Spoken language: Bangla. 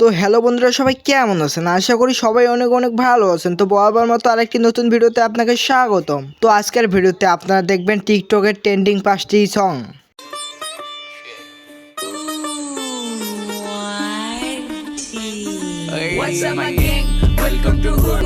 তো হ্যালো বন্ধুরা সবাই কেমন আছেন? আশা করি সবাই অনেক অনেক ভালো আছেন। তো বরাবর মতো আরেকটি নতুন ভিডিওতে আপনাকে স্বাগতম। তো আজকের ভিডিওতে আপনারা দেখবেন টিকটকের ট্রেন্ডিং পাঁচটি song What's up, my gang? Welcome to Mego